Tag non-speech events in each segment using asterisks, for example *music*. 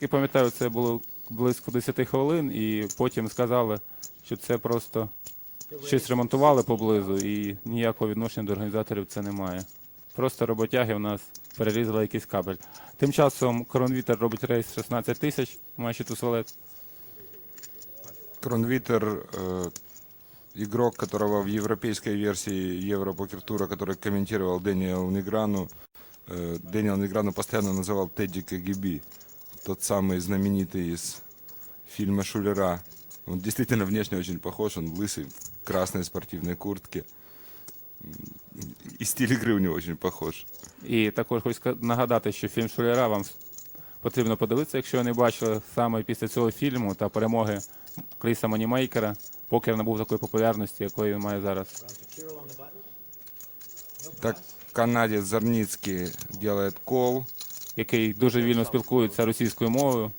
Я пам'ятаю, це було близько 10 хвилин, і потім сказали, що це просто щось ремонтували поблизу, і ніякого відношення до організаторів це немає. Просто роботяги в нас перерізали якийсь кабель. Тим часом Кронвітер робить рейс 16 тисяч, майже Тусвалет. Кронвитер, э, игрок, которого в европейской версии Европокер-тура, который комментировал Дэниел Неграну, э, Дэниел Неграну постоянно называл Тедди КГБ, тот самый знаменитый из фильма «Шулера». Он действительно внешне очень похож, он лысый, в красной спортивной куртке. М, И стиль игры у него очень похож. І також хочу ска- нагадати, що фільм Шулера вам потрібно подивитися, якщо ви не бачили саме після цього фільму та перемоги Кріса Манімейкера. Покер набув такої популярності, якої він має зараз. Так канадец Зарницкий делает кол. який дуже вільно спілкується російською мовою,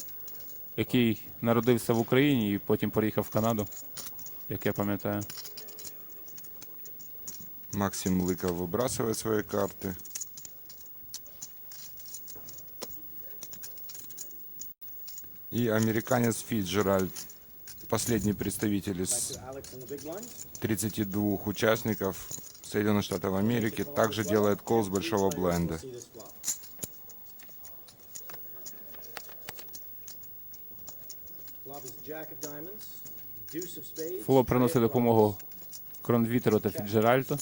який народився в Україні і потім переїхав в Канаду, як я пам'ятаю. Максим Лыков выбрасывает свои карты. И американец Фитджеральд, последний представитель из 32 участников Соединенных Штатов Америки, также делает кол с большого бленда. Фло приносить допомогу Кронвітеру та Фіджеральту.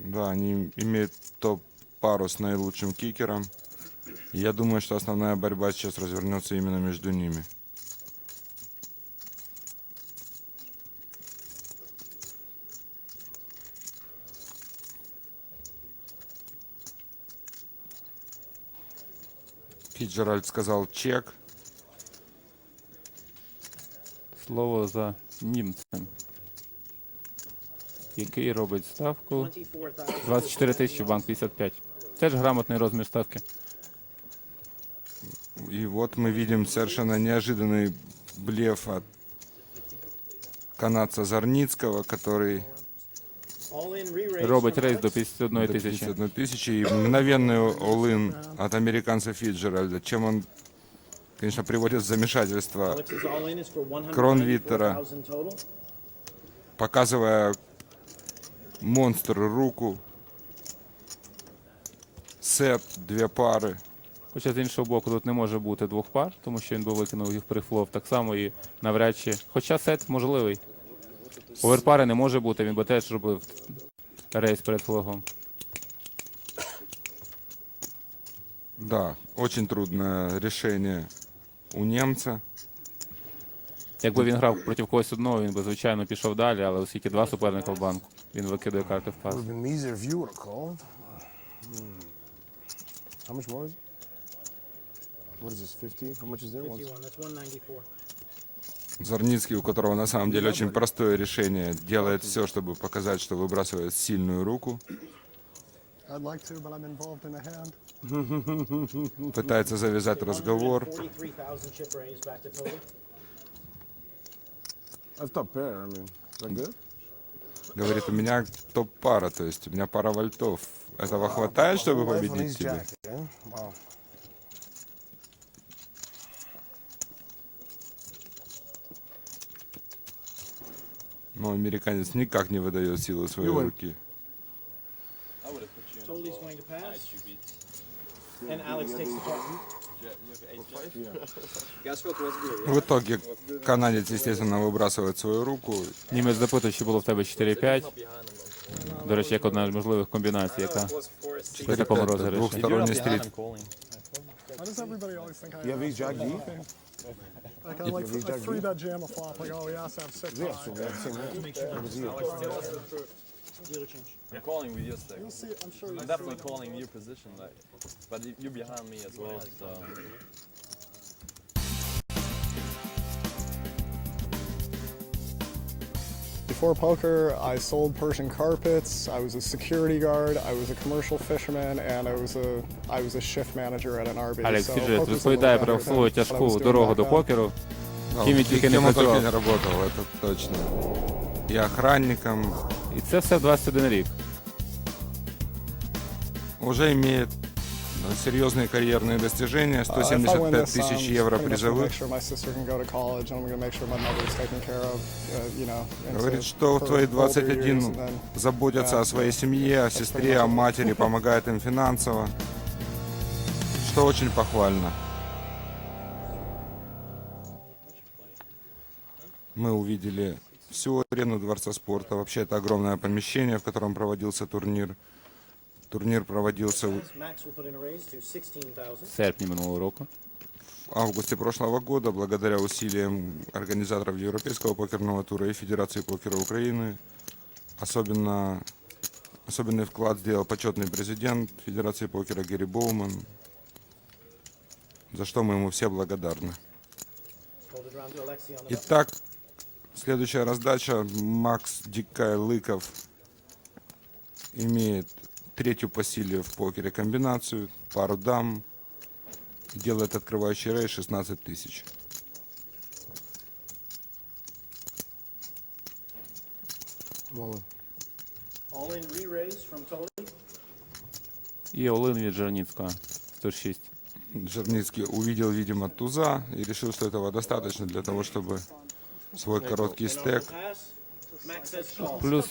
Да, они имеют топ-пару с наилучшим кикером. И я думаю, что основная борьба сейчас развернется именно между ними. Фиджеральд сказал чек Слово за німцем, який робить ставку 24 тисячі, банк 55. Теж грамотний розмір ставки. И вот мы видим совершенно неожиданный блеф от канадца Зарницкого, который Робить рейс до 51 до тисячі. 51 тысячи и мгновенный all от американца Фиджеральда, чем он, конечно, приводит в замешательство, Кронвиттера. показывая монстру руку, сет, две пары. Хоча з іншого боку тут не може бути двох пар, тому що він би викинув їх при флоп так само і навряд чи. Хоча сет можливий. Оверпари не може бути, він би теж робив рейс перед флогом. Да, очень трудное решение у немца. Якби він грав проти когось одного, він би звичайно пішов далі, але оскільки два суперника в банку, він викидає карти в пас. Would have been easier if you would have called. Hmm. How much more is it? What is this, 50? How much is there? One- Зарницкий, у которого на самом деле очень простое решение, делает все, чтобы показать, что выбрасывает сильную руку, Пытается завязать разговор. Говорит, у меня топ-пара, то есть у меня пара вольтов. Этого хватает, чтобы победить тебя? Но американец никак не выдает силы своей руки. Totally going to pass. And Alex takes the call. В итоге канадец, естественно, выбрасывает свою руку. Німець запитує, чи було в тебе 4-5. До речі, як одна з можливих комбінацій, яка при такому 4-5, розіграші. двухсторонний стрит. Why does everybody always think I You have am? ace jack D? Like I like a three bet jam a flop. Like oh he has to have six Yeah, high. so we have the same hand. What was he? Dealer change. I'm calling with your stack. You'll see. I'm sure. I'm You'll definitely calling your position, like, but you- you're behind me as well, so. Before poker, I sold Persian carpets. I was a security guard. I was a commercial fisherman, and I was a I was a shift manager at an RB. Алекс so Фіджет poker's a little розповідає про better than свою what I was тяжку doing дорогу back до then. покеру. Да, Кем и кем не кем он только працював. не работал, это точно. И охранником. І це все в 21 рік. Уже имеет ну, серьезные карьерные достижения, 175 тысяч евро призовых. Говорит, что в твои 21 заботятся о своей семье, о сестре, о матери, *laughs* помогает им финансово, что очень похвально. Мы увидели всю арену Дворца спорта. Вообще это огромное помещение, в котором проводился турнир. Турнир проводился в Max will put in a raise to 16,000. В серпні минулого року. в августе прошлого года, благодаря усилиям организаторов Европейского покерного тура и Федерации покера Украины. Особенно, особенный вклад сделал почетный президент Федерации покера Гэри Боуман, за что мы ему все благодарны. Итак, следующая раздача. Макс Дикай Лыков имеет третью по силе в покере комбинацию, пару дам, и делает открывающий рейс 16 тысяч. Well, All in re-raise from Tolly. І Олин від Жерніцького 106. Жерницкий увидел, видимо, туза и решил, что этого достаточно для того, чтобы свой короткий стек. Плюс,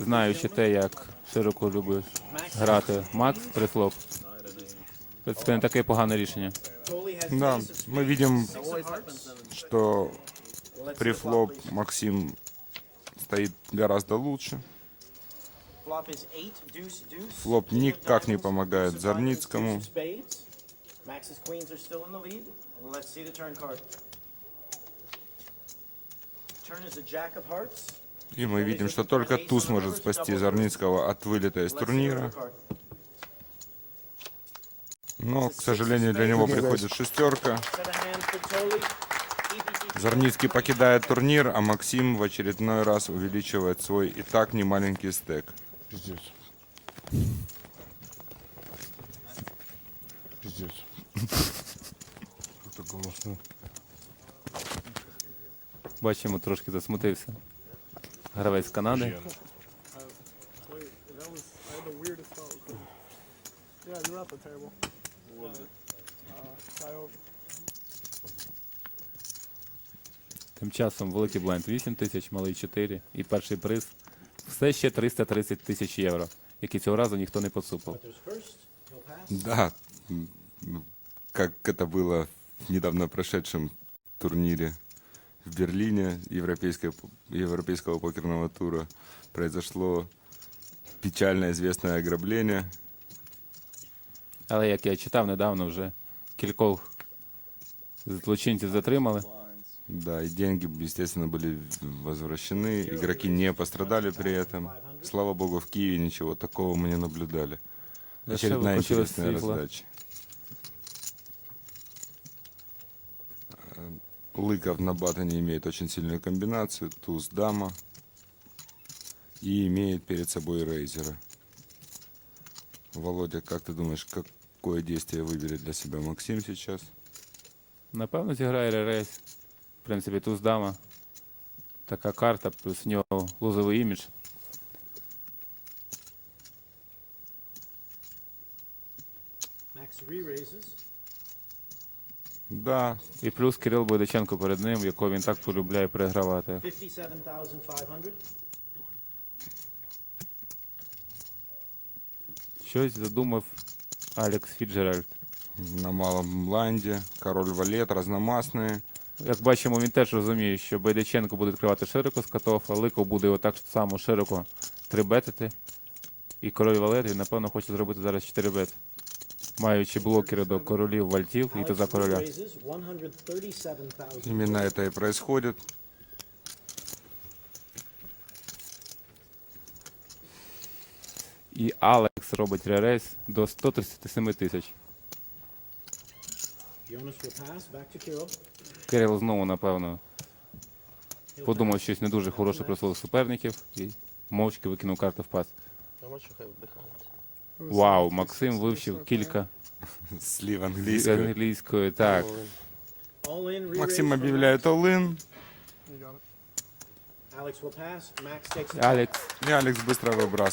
знаючи те, як широко любиш грати Макс при флоп, це не таке погане рішення. Да, мы видим, что Let's see при the flop, флоп please. Максим стоит гораздо лучше. Флоп никак не помогает Зарницкому. deuce of spades. Max's queens are still in the lead. Let's see the turn card. И мы видим, что только туз может спасти Зарницкого от вылета из турнира. Но, к сожалению, для него приходит шестерка. Зарницкий покидает турнир, а Максим в очередной раз увеличивает свой и так немаленький стек. Пиздец. Пиздец. Это голосно. Бачимо, трошки засмутився. Гравець Канади. Тим часом великий бленд 8 тисяч, малий 4 і перший приз все ще 330 тисяч євро, які цього разу ніхто не pass. Да, как это было в недавно прошедшем турнире в Берлине европейского покерного тура, произошло печально известное ограбление. Але як я читав недавно, вже кількох злочинців затримали. Да, и деньги, естественно, были возвращены. Игроки не пострадали при этом. Слава богу, в Киеве ничего такого мы не наблюдали. Очередная интересная раздача. Лыков на батоне имеет очень сильную комбинацию. Туз, дама. И имеет перед собой рейзера. Володя, как ты думаешь, какое действие выберет для себя Максим сейчас? Напевно, зіграє ререйс. В принципі, туз дама. Така карта, плюс в нього лузовий імідж. Max re-raises. Да, І плюс Кирил Бойдаченко перед ним, якого він так полюбляє перегравати. 57,500. Щось задумав Алекс Фіджеральд. на малом блайнде. Король валет, разномастные. Як бачимо, він теж розуміє, що Байдаченко буде відкривати широко з катофа, Ликов буде його так само широко трибетити. І король валет, він, напевно, хоче зробити зараз 4 бет. Маючи блокери до королів, вальтів і Alex туза короля. re-raises 137,000. Именно это и происходит. І Алекс робить ререйс до 137 тисяч. Кирил знову, напевно, подумав щось не дуже хороше про своїх суперників і мовчки викинув карту в пас. Вау, like Максим 60% вивчив кілька Слив з английского. англійської. Так, All in, re-raise Максим from объявляет all-in. You got it. Alex will pass. Max takes it. Алекс И Алекс быстро выбрасывает.